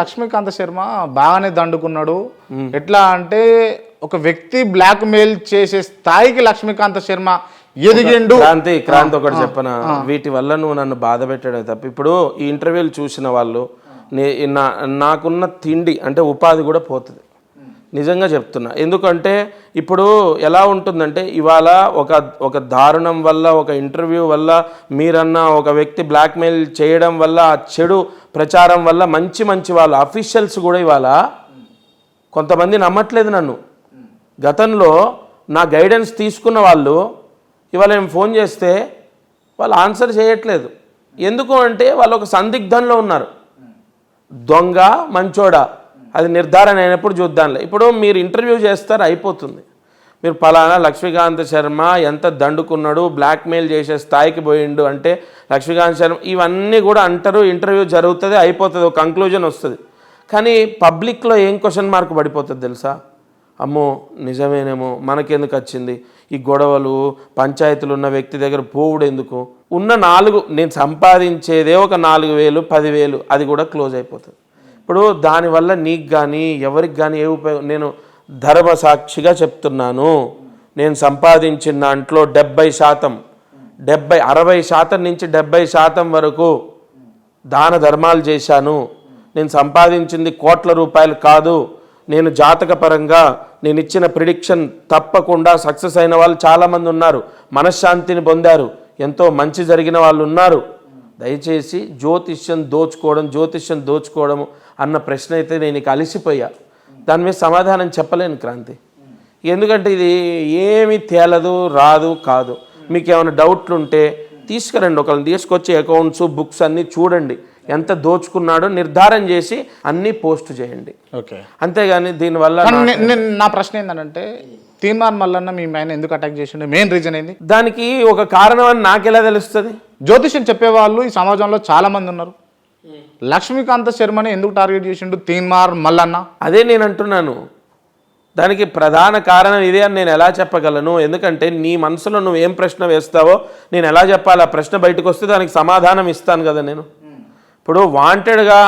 లక్ష్మీకాంత శర్మ బాగానే దండుకున్నాడు. ఎట్లా అంటే ఒక వ్యక్తి బ్లాక్ మెయిల్ చేసే స్థాయికి లక్ష్మీకాంత శర్మ ఎదిగిండు. క్రాంతి క్రాంతి ఒకటి చెప్పన? వీటి వల్ల నువ్వు నన్ను బాధ పెట్టడం తప్ప. ఇప్పుడు ఈ ఇంటర్వ్యూలు చూసిన వాళ్ళు నాకున్న తిండి అంటే ఉపాధి కూడా పోతుంది. నిజంగా చెప్తున్నా. ఎందుకంటే ఇప్పుడు ఎలా ఉంటుందంటే ఇవాళ ఒక ఒక దారుణం వల్ల ఒక ఇంటర్వ్యూ వల్ల మీరన్న ఒక వ్యక్తి బ్లాక్మెయిల్ చేయడం వల్ల ఆ చెడు ప్రచారం వల్ల మంచి మంచి వాళ్ళు అఫీషియల్స్ కూడా ఇవాళ కొంతమంది నమ్మట్లేదు నన్ను. గతంలో నా గైడెన్స్ తీసుకున్న వాళ్ళు ఇవాళ నేను ఫోన్ చేస్తే వాళ్ళు ఆన్సర్ చేయట్లేదు. ఎందుకు అంటే వాళ్ళు ఒక సందిగ్ధంలో ఉన్నారు. దొంగ మంచోడా. అది నిర్ధారణ అయినప్పుడు చూద్దాంలే. ఇప్పుడు మీరు ఇంటర్వ్యూ చేస్తారు అయిపోతుంది. మీరు పలానా లక్ష్మీకాంత్ శర్మ ఎంత దండుకున్నాడు బ్లాక్మెయిల్ చేసే స్థాయికి పోయిండు అంటే లక్ష్మీకాంత్ శర్మ ఇవన్నీ కూడా అంటారు ఇంటర్వ్యూ జరుగుతుంది అయిపోతుంది ఒక కంక్లూజన్ వస్తుంది. కానీ పబ్లిక్లో ఏం క్వశ్చన్ మార్క్ పడిపోతుంది తెలుసా? అమ్మో నిజమేనేమో మనకెందుకు వచ్చింది? ఈ గొడవలు పంచాయతీలు ఉన్న వ్యక్తి దగ్గర పోవుడు ఎందుకు? ఉన్న నాలుగు నేను సంపాదించేదే ఒక నాలుగు వేలు పదివేలు అది కూడా క్లోజ్ అయిపోతుంది. ఇప్పుడు దానివల్ల నీకు కానీ ఎవరికి కానీ ఏ ఉపయోగం నేను ధర్మ సాక్షిగా చెప్తున్నాను. నేను సంపాదించిన దాంట్లో డెబ్బై శాతం డెబ్బై అరవై శాతం నుంచి డెబ్బై శాతం వరకు దాన ధర్మాలు చేశాను. నేను సంపాదించింది కోట్ల రూపాయలు కాదు. నేను జాతకపరంగా నేను ఇచ్చిన ప్రిడిక్షన్ తప్పకుండా సక్సెస్ అయిన వాళ్ళు చాలామంది ఉన్నారు. మనశ్శాంతిని పొందారు. ఎంతో మంచి జరిగిన వాళ్ళు ఉన్నారు. దయచేసి జ్యోతిష్యం దోచుకోవడం జ్యోతిష్యం దోచుకోవడం అన్న ప్రశ్న అయితే నేను ఇక అలసిపోయా. దాని మీద సమాధానం చెప్పలేను క్రాంతి. ఎందుకంటే ఇది ఏమి తేలదు రాదు కాదు. మీకు ఏమైనా డౌట్లు ఉంటే తీసుకురండి ఒకరిని తీసుకొచ్చి అకౌంట్స్ బుక్స్ అన్నీ చూడండి. ఎంత దోచుకున్నాడో నిర్ధారణ చేసి అన్నీ పోస్ట్ చేయండి. ఓకే. అంతేగాని దీనివల్ల కానీ నే- ప్రశ్న ఏంటంటే తీర్మాన్ మల్లన్న మీ ఆయన ఎందుకు అటాక్ చేసిండు? మెయిన్ రీజన్ ఏంది? దానికి ఒక కారణం అని నాకెలా తెలుస్తుంది? జ్యోతిష్యం చెప్పేవాళ్ళు ఈ సమాజంలో చాలా మంది ఉన్నారు. లక్ష్మీకాంత శర్మని ఎందుకు టార్గెట్ చేసిండు? తీన్మార్ మల్లన్న? అదే నేను అంటున్నాను. దానికి ప్రధాన కారణం ఇదే అని నేను ఎలా చెప్పగలను? ఎందుకంటే నీ మనసులో నువ్వు ఏం ప్రశ్న వేస్తావో నేను ఎలా చెప్పాలి? ఆ ప్రశ్న బయటకు వస్తే దానికి సమాధానం ఇస్తాను కదా నేను. ఇప్పుడు వాంటెడ్గా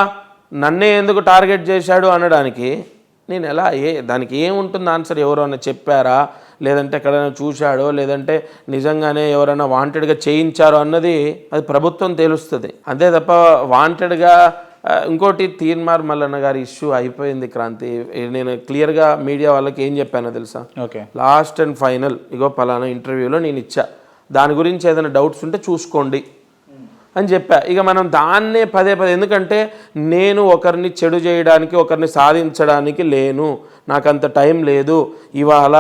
నన్నే ఎందుకు టార్గెట్ చేశాడు అనడానికి నేను ఎలా ఏ దానికి ఏముంటుంది ఆన్సర్ ఎవరైనా చెప్పారా? లేదంటే ఎక్కడైనా చూశాడో లేదంటే నిజంగానే ఎవరైనా వాంటెడ్గా చేయించారో అన్నది అది ప్రభుత్వం తెలుస్తుంది. అంతే తప్ప వాంటెడ్గా ఇంకోటి తీన్మార్ మల్లన్న గారి ఇష్యూ అయిపోయింది క్రాంతి. నేను క్లియర్గా మీడియా వాళ్ళకి ఏం చెప్పానో తెలుసా? ఓకే. లాస్ట్ అండ్ ఫైనల్ ఇగో పలానా ఇంటర్వ్యూలో నేను ఇచ్చా. దాని గురించి ఏదైనా డౌట్స్ ఉంటే చూసుకోండి అని చెప్పా. ఇక మనం దాన్నే పదే పదే ఎందుకంటే నేను ఒకరిని చెడు చేయడానికి ఒకరిని సాధించడానికి లేను. నాకు అంత టైం లేదు. ఇవాళ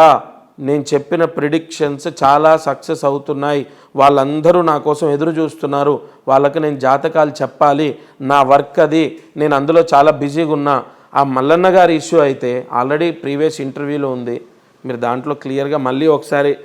నేను చెప్పిన ప్రిడిక్షన్స్ చాలా సక్సెస్ అవుతున్నాయి. వాళ్ళందరూ నా కోసం ఎదురు చూస్తున్నారు. వాళ్ళకి నేను జాతకాలు చెప్పాలి. నా వర్క్ అది. నేను అందులో చాలా బిజీగా ఉన్నా. ఆ మల్లన్న గారి ఇష్యూ అయితే ఆల్రెడీ ప్రీవియస్ ఇంటర్వ్యూలో ఉంది. మీరు దాంట్లో క్లియర్గా మళ్ళీ ఒకసారి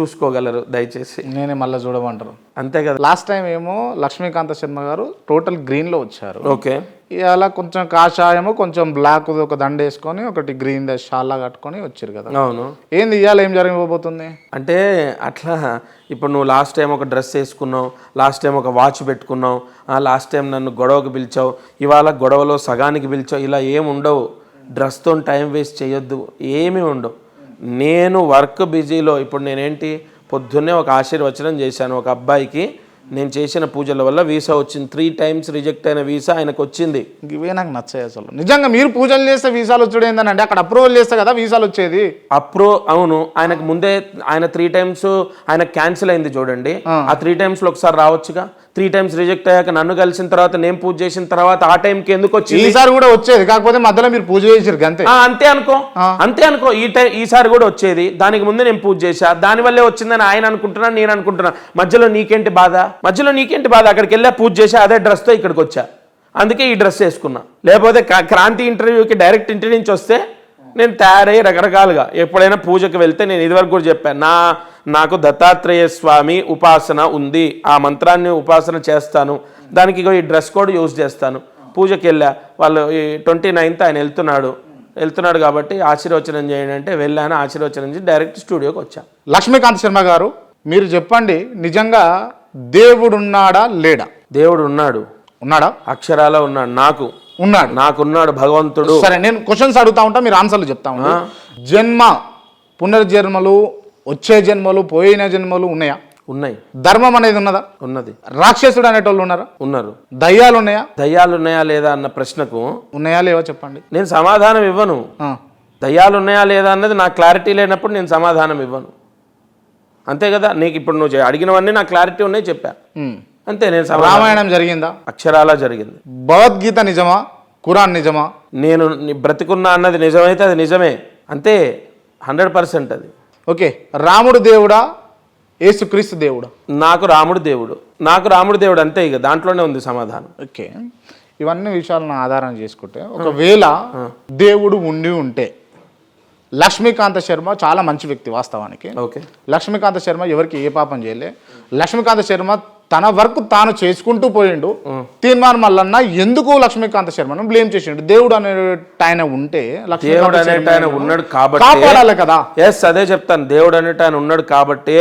చూసుకోగలరు దయచేసి. నేనే మళ్ళీ చూడమంటారు. అంతే కదా. లాస్ట్ టైం ఏమో లక్ష్మీకాంత శర్మ గారు టోటల్ గ్రీన్లో వచ్చారు. ఓకే. ఇవాళ కొంచెం కాషాయము కొంచెం బ్లాక్ ఒక దండ వేసుకొని ఒకటి గ్రీన్ షాల్లా కట్టుకొని వచ్చారు కదా. అవును. ఏంది ఇవాళ ఏం జరగబోతుంది అంటే అట్లా ఇప్పుడు నువ్వు లాస్ట్ టైం ఒక డ్రెస్ వేసుకున్నావు లాస్ట్ టైం ఒక వాచ్ పెట్టుకున్నావు లాస్ట్ టైం నన్ను గొడవకు పిలిచావు ఇవాళ గొడవలో సగానికి పిలిచావు ఇలా ఏం ఉండవు. డ్రెస్తో టైం వేస్ట్ చేయొద్దు ఏమీ ఉండవు. నేను వర్క్ బిజీలో ఇప్పుడు నేనేంటి పొద్దున్నే ఒక ఆశీర్వచనం చేశాను ఒక అబ్బాయికి నేను చేసిన పూజల వల్ల వీసా వచ్చింది. త్రీ టైమ్స్ రిజెక్ట్ అయిన వీసా ఆయనకు వచ్చింది. ఇవే నాకు నచ్చాయి అసలు. నిజంగా మీరు పూజలు చేస్తే వీసాలు వచ్చాడు ఏంటంటే అక్కడ అప్రూవల్ చేస్తే కదా వీసాలు వచ్చేది? అప్రో అవును. ఆయనకు ముందే ఆయన త్రీ టైమ్స్ ఆయన క్యాన్సిల్ అయింది చూడండి. ఆ. త్రీ టైమ్స్లో ఒకసారి రావచ్చుగా? త్రీ టైమ్స్ రిజెక్ట్ అయ్యాక నన్ను కలిసిన తర్వాత నేను పూజ చేసిన తర్వాత ఆ టైంకి ఎందుకు వచ్చింది? ఈసారి కూడా వచ్చేది కాకపోతే మధ్యలో మీరు పూజ చేసారు అంతే. అంతే అనుకో. అంతే అనుకో. ఈ టైం ఈసారి కూడా వచ్చేది. దానికి ముందు నేను పూజ చేశా. దాని వల్లే వచ్చిందని ఆయన అనుకుంటున్నా నేను అనుకుంటున్నా మధ్యలో నీకేంటి బాధ? మధ్యలో నీకేంటి బాధ? అక్కడికి వెళ్ళా పూజ చేశా అదే డ్రెస్తో ఇక్కడికి వచ్చా. అందుకే ఈ డ్రెస్ వేసుకున్నా. లేకపోతే క్రాంతి ఇంటర్వ్యూకి డైరెక్ట్ ఇంటి నుంచి వస్తే నేను తయారయ్యి రకరకాలుగా ఎప్పుడైనా పూజకు వెళ్తే నేను ఇదివరకు కూడా చెప్పాను. నా నాకు దత్తాత్రేయ స్వామి ఉపాసన ఉంది ఆ మంత్రాన్ని ఉపాసన చేస్తాను. దానికి ఈ డ్రెస్ కోడ్ యూజ్ చేస్తాను. పూజకి వెళ్ళా వాళ్ళు ఈ ట్వంటీ నైన్త్ ఆయన వెళ్తున్నాడు. వెళ్తున్నాడు కాబట్టి ఆశీర్వచనం చేయండి అంటే వెళ్ళాను ఆశీర్వచనం చేసి డైరెక్ట్ స్టూడియోకి వచ్చా. లక్ష్మీకాంత్ శర్మ గారు మీరు చెప్పండి నిజంగా దేవుడున్నాడా లేడా? దేవుడు ఉన్నాడు? ఉన్నాడా అక్షరాల ఉన్నాడు. నాకు. ఉన్నాడు. నాకున్నాడు భగవంతుడు. సరే నేను క్వశ్చన్స్ అడుగుతా ఉంటా మీరు ఆన్సర్లు చెప్తా ఉంటా జన్మ పునర్జన్మలు వచ్చే జన్మలు పోయిన జన్మలు ఉన్నాయా? ఉన్నాయి. ధర్మం అనేది ఉన్నదా? ఉన్నది. రాక్షసుడు అనేటోళ్ళు ఉన్నారా? ఉన్నారు. దయ్యాలు ఉన్నాయా దయ్యాలు ఉన్నాయా లేదా అన్న ప్రశ్నకు ఉన్నాయా లేవా చెప్పండి. నేను సమాధానం ఇవ్వను. దయ్యాలు ఉన్నాయా లేదా అన్నది నాకు క్లారిటీ లేనప్పుడు నేను సమాధానం ఇవ్వను. అంతే కదా? నీకు ఇప్పుడు నువ్వు అడిగినవన్నీ నాకు క్లారిటీ ఉన్నాయి చెప్పా. అంతే నేను రామాయణం జరిగిందా? అక్షరాలా జరిగింది. భగవద్గీత నిజమా? ఖురాన్ నిజమా? నేను ని- బ్రతికున్నా అన్నది నిజమైతే అది నిజమే. అంతే హండ్రెడ్ పర్సెంట్ అది. ఓకే రాముడు దేవుడా? యేసుక్రీస్తు దేవుడా? నాకు రాముడు దేవుడు. నాకు రాముడు దేవుడు అంతే ఇక దాంట్లోనే ఉంది సమాధానం. ఓకే ఇవన్నీ విషయాలను ఆధారం చేసుకుంటే ఒకవేళ దేవుడు ఉండి ఉంటే లక్ష్మీకాంత శర్మ చాలా మంచి వ్యక్తి వాస్తవానికి. ఓకే. లక్ష్మీకాంత శర్మ ఎవరికి ఏ పాపం చేయలే. లక్ష్మీకాంత శర్మ తన వర్క్ తాను చేసుకుంటూ పోయిండు. తీర్మానం మల్లన్న ఎందుకు లక్ష్మీకాంత శర్మను బ్లేమ్ చేసిండు? దేవుడు అనే ఆయన ఉంటే దేవుడు అనేట ఆయన ఉన్నాడు కాబట్టి కాపాడాలి కదా. ఎస్ అదే చెప్తాను. దేవుడు అనేట ఆయన ఉన్నాడు కాబట్టే